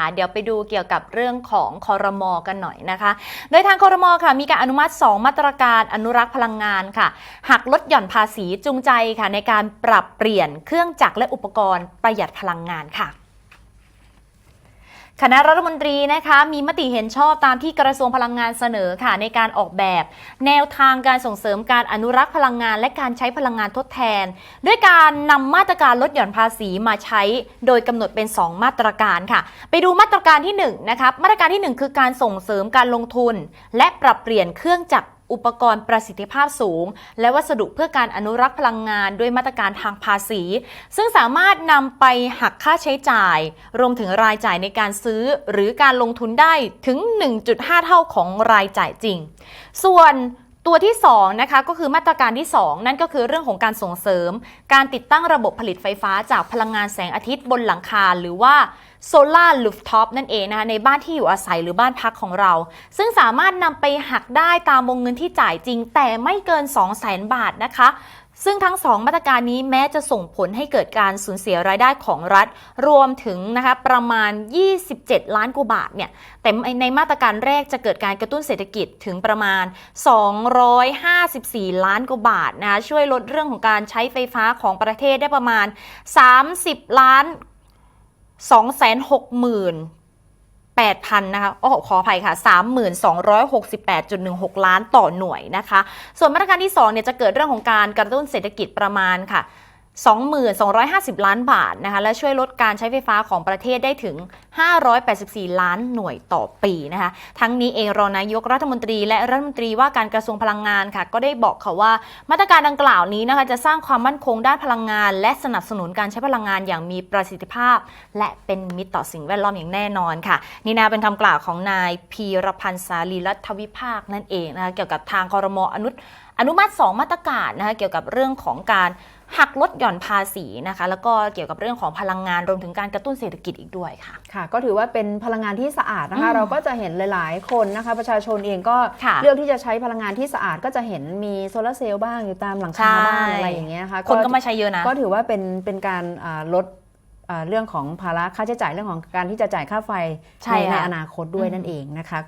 ค่ะเดี๋ยวไปดูเกี่ยวกับเรื่องของคอรมอกันหน่อยนะคะ โดยทางคอรมอค่ะมีการอนุมัติ 2 มาตรการอนุรักษ์พลังงานค่ะหักลดหย่อนภาษีจูงใจค่ะในการปรับเปลี่ยนเครื่องจักรและอุปกรณ์ประหยัดพลังงานค่ะ คณะรัฐมนตรีนะคะมีมติเห็นชอบตามที่กระทรวงพลังงานเสนอค่ะในการออกแบบ แนวทางการส่งเสริมการอนุรักษ์พลังงาน และการใช้พลังงานทดแทน ด้วยการนำมาตรการลดหย่อนภาษีมาใช้ โดยกำหนดเป็น 2 มาตรการค่ะ ไปดูมาตรการที่1นะครับมาตรการที่ 1 คือการส่งเสริมการลงทุน และปรับเปลี่ยนเครื่องจักร อุปกรณ์ประสิทธิภาพสูง และวัสดุเพื่อการอนุรักษ์พลังงานด้วยมาตรการทางภาษี ซึ่งสามารถนำไปหักค่าใช้จ่าย รวมถึงรายจ่ายในการซื้อ หรือการลงทุนได้ถึง 1.5 เท่าของรายจ่ายจริง ส่วน ตัวที่2นะคะก็คือมาตรการที่ 2 นั่นก็คือเรื่องของการส่งเสริม การติดตั้งระบบผลิตไฟฟ้าจากพลังงานแสงอาทิตย์บนหลังคาหรือว่าโซลาร์ลูฟท็อปนั่นเองนะคะในบ้านที่อยู่อาศัยหรือบ้านพักของเรา ซึ่งสามารถนำไปหักได้ตามวงเงินที่จ่ายจริง แต่ไม่เกิน 2 0 0 0 0 0 บาทนะคะ ซึ่งทั้ง 2 มาตรการนี้แม้จะส่งผลให้เกิดการสูญเสียรายได้ของรัฐ รวมถึงนะคะประมาณ 27 ล้านกว่าบาทเนี่ยแต่ในมาตรการแรกจะเกิดการกระตุ้นเศรษฐกิจถึงประมาณ 254 ล้านกว่าบาทนะคะช่วยลดเรื่องของการใช้ไฟฟ้าของประเทศได้ประมาณ 30 ล้าน260,000 8,000นะคะโอ้ขออภัยค่ะ 3268.16 ล้านต่อหน่วยนะคะ ส่วนมาตรการที่2เนี่ยจะเกิดเรื่องของการกระตุ้นเศรษฐกิจประมาณค่ะ 2250 ล้านบาทนะคะและช่วยลดการใช้ไฟฟ้าของประเทศได้ถึง 584 ล้านหน่วยต่อปีนะคะทั้งนี้เองรองนายกรัฐมนตรีและรัฐมนตรีว่าการกระทรวงพลังงานค่ะ ก็ได้บอกค่ะว่ามาตรการดังกล่าวนี้นะคะจะสร้างความมั่นคงด้านพลังงาน และสนับสนุนการใช้พลังงานอย่างมีประสิทธิภาพ และเป็นมิตรต่อสิ่งแวดล้อมอย่างแน่นอนค่ะ นี่นะเป็นคำกล่าวของนายพีรพันธ์สาลีรัฐวิภาคนั่นเองนะคะเกี่ยวกับทางคอรมออนุอนุมัติ 2 มาตรการนะคะเกี่ยวกับเรื่องของการหักลดหย่อนภาษีนะคะแล้วก็เกี่ยวกับเรื่องของพลังงานรวมถึงการกระตุ้นเศรษฐกิจอีกด้วยค่ะค่ะ ก็ถือว่าเป็นพลังงานที่สะอาดนะคะอืมเราก็จะเห็นหลาย ๆ คนนะคะ ประชาชนเองก็ค่ะเลือกที่จะใช้พลังงานที่สะอาดก็จะเห็นมีโซลาร์เซลล์บ้างอยู่ตามหลังคาบ้างอะไรอย่างเงี้ยนะคะคนก็มาใช้เยอะนะก็ถือว่าเป็นเป็นการอ่าลดอ่าเรื่องของภาระค่าใช้จ่ายเรื่องของการที่จะจ่ายค่าไฟใช่ในในค่ะอนาคตด้วยอืมนั่นเองนะคะ